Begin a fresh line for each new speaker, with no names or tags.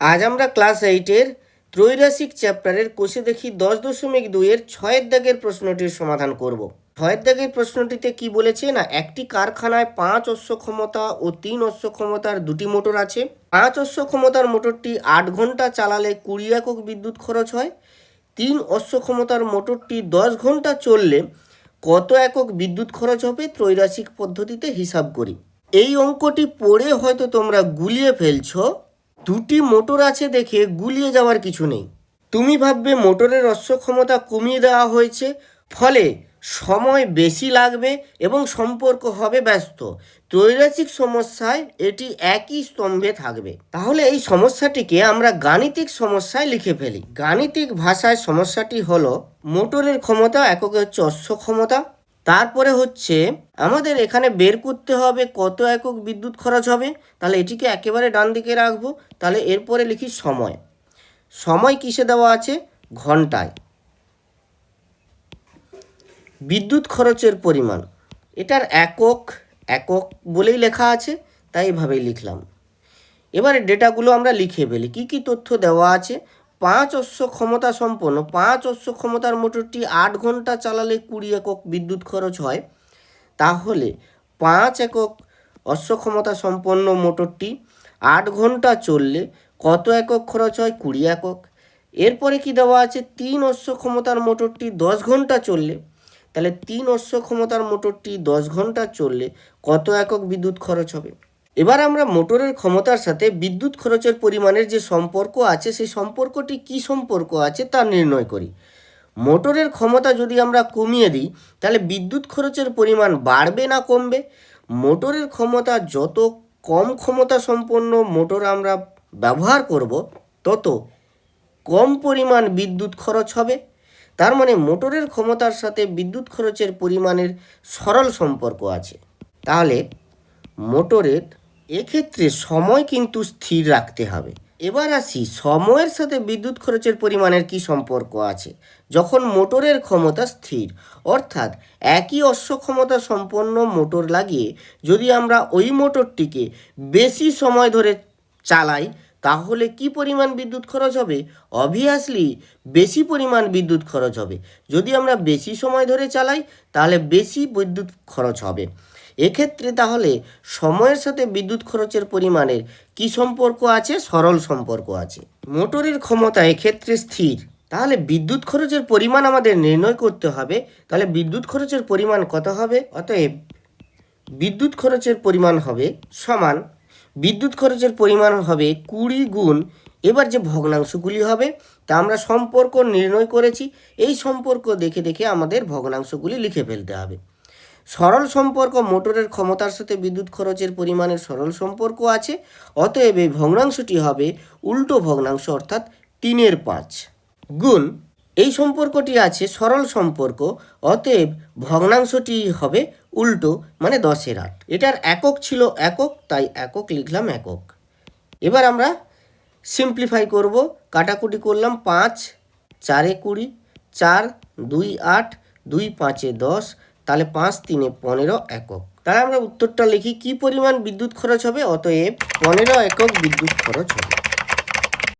আজ আমরা ক্লাস এইটের ত্রৈরাসিক চ্যাপ্টারের কোষে দেখি দশ দশমিক দুইয়ের ছয়ের দাগের প্রশ্নটির সমাধান করব। ছয়ের দাগের প্রশ্নটিতে কি বলেছে? না, একটি কারখানায় পাঁচ অশ্ব ক্ষমতা ও তিন অশ্ব ক্ষমতার দুটি মোটর আছে। পাঁচ অশ্ব ক্ষমতার মোটরটি আট ঘণ্টা চালালে কুড়ি একক বিদ্যুৎ খরচ হয়। তিন অশ্ব ক্ষমতার মোটরটি দশ ঘণ্টা চললে কত একক বিদ্যুৎ খরচ হবে? ত্রৈরাসিক পদ্ধতিতে হিসাব করি। এই অঙ্কটি পড়ে হয়তো তোমরা গুলিয়ে ফেলছো। দুটি মোটর আছে দেখে গুলিয়ে যাওয়ার কিছু নেই। তুমি ভাববে মোটরের অশ্ব ক্ষমতা কমিয়ে দেওয়া হয়েছে, ফলে সময় বেশি লাগবে এবং সম্পর্ক হবে ব্যস্ত। ত্রৈরাসিক সমস্যায় এটি একই স্তম্ভে থাকবে। তাহলে এই সমস্যাটিকে আমরা গাণিতিক সমস্যায় লিখে ফেলি। গাণিতিক ভাষায় সমস্যাটি হলো, মোটরের ক্ষমতা এককে হচ্ছে অশ্ব ক্ষমতা তারপরে হচ্ছে আমাদের এখানে বের করতে হবে কত একক বিদ্যুৎ খরচ হবে। তাহলে এটিকে একেবারে ডান দিকে রাখব। তাহলে এরপরে লিখি সময়। সময় কিসে দেওয়া আছে? ঘন্টায়। বিদ্যুৎ খরচের পরিমাণ। এটার একক একক বলেই লেখা আছে, তাই এভাবেই লিখলাম। এবারে ডেটাগুলো আমরা লিখে ফেলি। কী কী তথ্য দেওয়া আছে? পাঁচ অশ্ব ক্ষমতা সম্পন্ন, পাঁচ অশ্ব ক্ষমতার মোটরটি আট ঘণ্টা চালালে কুড়ি একক বিদ্যুৎ খরচ হয়। তাহলে পাঁচ একক অশ্ব ক্ষমতা সম্পন্ন মোটরটি আট ঘণ্টা চললে কত একক খরচ হয়? কুড়ি একক। এরপরে কি দেওয়া আছে? তিন অশ্ব ক্ষমতার মোটরটি দশ ঘণ্টা চললে, তাহলে তিন অশ্ব ক্ষমতার মোটরটি দশ ঘণ্টা চললে কত একক বিদ্যুৎ খরচ হবে? এবার আমরা মোটরের ক্ষমতার সাথে বিদ্যুৎ খরচের পরিমাণের যে সম্পর্ক আছে, সেই সম্পর্কটি কি সম্পর্ক আছে তা নির্ণয় করি। মোটরের ক্ষমতা যদি আমরা কমিয়ে দিই, তাহলে বিদ্যুৎ খরচের পরিমাণ বাড়বে না কমবে? মোটরের ক্ষমতা যত কম ক্ষমতা সম্পন্ন মোটর আমরা ব্যবহার করব, তত কম পরিমাণ বিদ্যুৎ খরচ হবে। তার মানে মোটরের ক্ষমতার সাথে বিদ্যুৎ খরচের পরিমাণের সরল সম্পর্ক আছে। তাহলে মোটরের এক্ষেত্রে সময় কিন্তু স্থির রাখতে হবে। এবার আসি, সময়ের সাথে বিদ্যুৎ খরচের পরিমাণের কি সম্পর্ক আছে? যখন মোটরের ক্ষমতা স্থির, অর্থাৎ একই অশ্ব ক্ষমতা সম্পন্ন মোটর লাগিয়ে যদি আমরা ওই মোটরটিকে বেশি সময় ধরে চালাই, তাহলে কি পরিমাণ বিদ্যুৎ খরচ হবে? অবভিয়াসলি বেশি পরিমাণ বিদ্যুৎ খরচ হবে। যদি আমরা বেশি সময় ধরে চালাই, তাহলে বেশি বিদ্যুৎ খরচ হবে। এক্ষেত্রে তাহলে সময়ের সাথে বিদ্যুৎ খরচের পরিমাণের কি সম্পর্ক আছে? সরল সম্পর্ক আছে। মোটরের ক্ষমতা এক্ষেত্রে স্থির। তাহলে বিদ্যুৎ খরচের পরিমাণ আমাদের নির্ণয় করতে হবে। তাহলে বিদ্যুৎ খরচের পরিমাণ কত হবে? অতএব বিদ্যুৎ খরচের পরিমাণ হবে সমান বিদ্যুৎ খরচের পরিমাণ হবে কুড়ি গুণ এবার যে ভগ্নাংশগুলি হবে, তা আমরা সম্পর্ক নির্ণয় করেছি। এই সম্পর্ক দেখে দেখে আমাদের ভগ্নাংশগুলি লিখে ফেলতে হবে। সরল সম্পর্ক মোটরের ক্ষমতার সাথে বিদ্যুৎ খরচের পরিমাণের সরল সম্পর্ক আছে, অতএব এই ভগ্নাংশটি হবে উল্টো ভগ্নাংশ অর্থাৎ তিনের পাঁচ। গুণ, এই সম্পর্কটি আছে সরল সম্পর্ক, অতএব ভগ্নাংশটি হবে উল্টো মানে দশের আট। এটার একক ছিল একক, তাই একক লিখলাম একক। এবার আমরা সিম্পলিফাই করব, কাটাকুটি করলাম পাঁচ, চারে কুড়ি, চার, দুই, আট, দুই, পাঁচে দশ তাহলে পাঁচ তিনে পনেরো একক। তাহলে আমরা উত্তরটা লিখি, কি পরিমাণ বিদ্যুৎ খরচ হবে? অতএব পনেরো একক বিদ্যুৎ খরচ হবে।